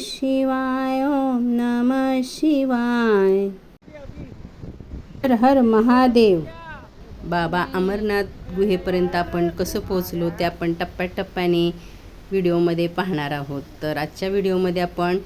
शिवाय ओम नमः शिवाय. हर हर महादेव. बाबा अमरनाथ गुहेपर्यंत आपण कसं पोचलो ते आपण टप्प्याटप्प्याने व्हिडिओमध्ये पाहणार आहोत. तर आजच्या व्हिडिओमध्ये आपण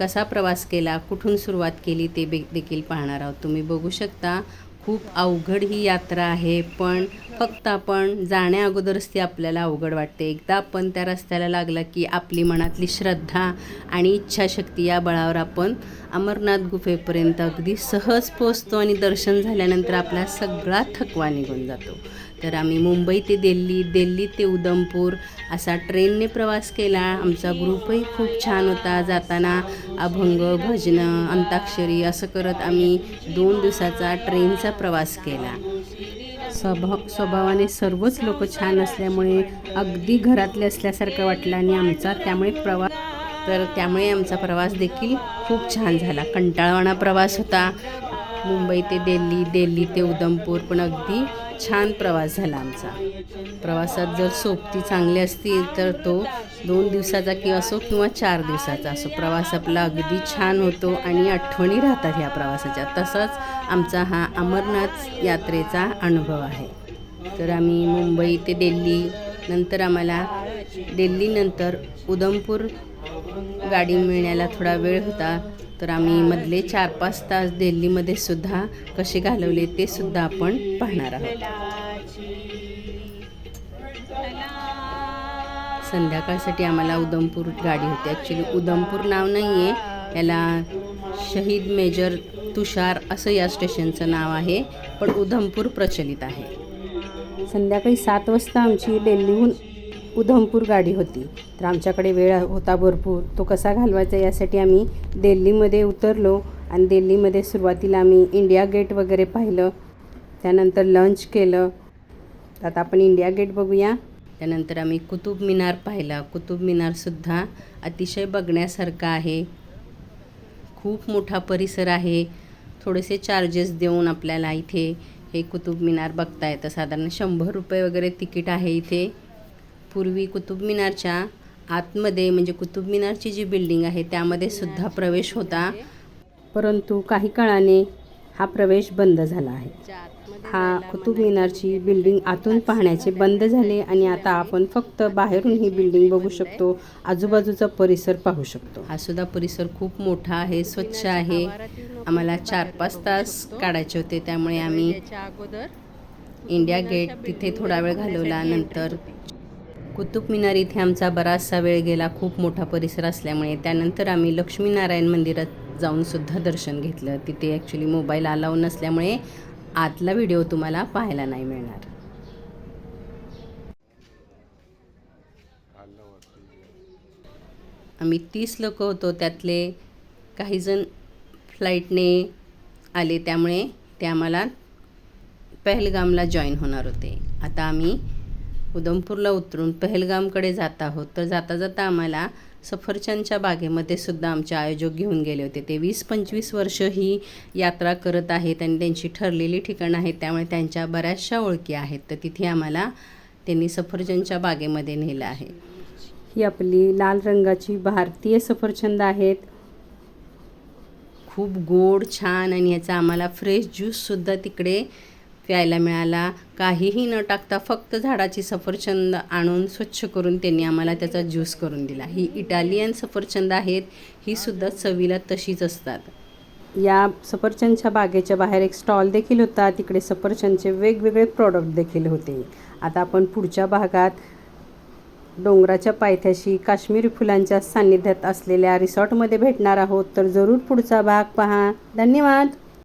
कसा प्रवास केला कुठून सुरुवात केली ते बे देखील पाहणार आहोत. तुम्ही बघू शकता खूप अवघड ही यात्रा आहे पण फक्त आपण जाण्या अगोदरच ती आपल्याला अवघड वाटते. एकदा आपण त्या रस्त्याला लागला की आपली मनातली श्रद्धा आणि इच्छाशक्ती या बळावर आपण अमरनाथ गुफेपर्यंत अगदी सहज पोचतो आणि दर्शन झाल्यानंतर आपला सगळा थकवा निघून जातो. तर आम्ही मुंबई ते दिल्ली दिल्ली ते उधमपूर असा ट्रेनने प्रवास केला. आमचा ग्रुपही खूप छान होता. जाताना अभंग भजनं अंताक्षरी असं करत आम्ही दोन दिवसाचा ट्रेनचा प्रवास केला. स्वभाव स्वभावाने सर्वच लोक छान असल्यामुळे अगदी घरातले असल्यासारखं वाटलं आणि आमचा त्यामुळे प्रवास तर त्यामुळे आमचा प्रवास देखील खूप छान झाला. कंटाळवाणा प्रवास होता. मुंबई ते दिल्ली दिल्ली ते उधमपूर. पण अगदी छान प्रवास झाला आमचा. प्रवासात जर सोबती चांगली असतील तर तो दोन दिवसाचा किंवा असो किंवा चार दिवसाचा असो. प्रवास आपला अगदी छान होतो आणि आठवणी राहतात ह्या प्रवासाच्या. तसाच आमचा हा अमरनाथ यात्रेचा अनुभव आहे. तर आम्ही मुंबई ते दिल्ली नंतर आम्हाला दिल्लीनंतर उधमपूर गाडी मिळण्याला थोडा वेळ होता. तर आम्ही मधले चार पाच तास दिल्लीमध्ये सुद्धा कसे घालवले ते सुद्धा आपण पाहणार आहोत. संध्याकाळसाठी आम्हाला उधमपूर गाडी होती. ॲक्च्युली उधमपूर नाव नाही आहे याला शहीद मेजर तुषार असं या स्टेशनचं नाव आहे पण उधमपूर प्रचलित आहे. संध्याकाळी सात वाजता आमची दिल्लीहून उधमपूर गाडी होती. तर आमच्याकडे वेळ होता भरपूर. तो कसा घालवायचा यासाठी आम्ही दिल्लीमध्ये उतरलो आणि दिल्लीमध्ये सुरुवातीला आम्ही इंडिया गेट वगैरे पाहिलं. त्यानंतर लंच केलं. आता आपण इंडिया गेट बघूया. त्यानंतर आम्ही कुतुब मिनार पाहिला. कुतुब मिनारसुद्धा अतिशय बघण्यासारखा आहे. खूप मोठा परिसर आहे. थोडेसे चार्जेस देऊन आपल्याला इथे हे कुतुब मिनार बघता येतं. साधारण शंभर रुपये वगैरे तिकीट आहे इथे. पूर्वी कुतुब मिनारच्या आतमध्ये म्हणजे कुतुब मिनारची जी बिल्डिंग आहे त्यामध्ये सुद्धा प्रवेश होता. परंतु काही काळाने हा प्रवेश बंद झाला आहे. हा कुतुब मिनारची बिल्डिंग आतून पाहण्याचे बंद झाले आणि आता आपण फक्त बाहेरून ही बिल्डिंग बघू शकतो. आजूबाजूचा परिसर पाहू शकतो. हा सुद्धा परिसर खूप मोठा आहे स्वच्छ आहे. आम्हाला चार पाच तास काढायचे होते त्यामुळे आम्ही इंडिया गेट तिथे थोडा वेळ घालवला. नंतर कुतुब मिनार इथे आमचा बराचसा वेळ गेला खूप मोठा परिसर असल्यामुळे. त्यानंतर आम्ही लक्ष्मीनारायण मंदिरात जाऊनसुद्धा दर्शन घेतलं. तिथे ॲक्च्युली मोबाईल अलाव नसल्यामुळे आतला व्हिडिओ तुम्हाला पाहायला नाही मिळणार. आम्ही तीस लोक होतो. त्यातले काहीजण फ्लाईटने आले. त्यामुळे ते आम्हाला पहलगामला जॉईन होणार होते. आता आम्ही उधमपूरला उतरून पहलगामकडे जात आहोत. तर जाता जाता आम्हाला सफरचंदच्या बागेमध्ये सुद्धा आमचे आयोजक घेऊन गेले होते. ते वीस पंचवीस वर्ष ही यात्रा करत आहेत आणि त्यांची ठरलेली ठिकाणं आहेत त्यामुळे त्यांच्या बऱ्याचशा ओळखी आहेत. तर तिथे आम्हाला त्यांनी सफरचंदच्या बागेमध्ये नेलं आहे. ही आपली लाल रंगाची भारतीय सफरचंद आहेत. खूप गोड छान आणि याचा आम्हाला फ्रेश ज्यूससुद्धा तिकडे प्यायला मिळाला. काहीही न टाकता फक्त झाडाची सफरचंद आणून स्वच्छ करून त्यांनी आम्हाला त्याचा ज्यूस करून दिला. ही इटालियन सफरचंद आहेत ही सुद्धा चवीला तशीच असतात. या सफरचंदच्या बागेच्या बाहेर एक स्टॉल देखील होता. तिकडे सफरचंदचे वेगवेगळे प्रॉडक्ट देखील होते. आता आपण पुढच्या भागात डोंगराच्या पायथ्याशी काश्मीरी फुलांच्या सान्निध्यात असलेल्या रिसॉर्टमध्ये भेटणार आहोत. तर जरूर पुढचा भाग पहा. धन्यवाद!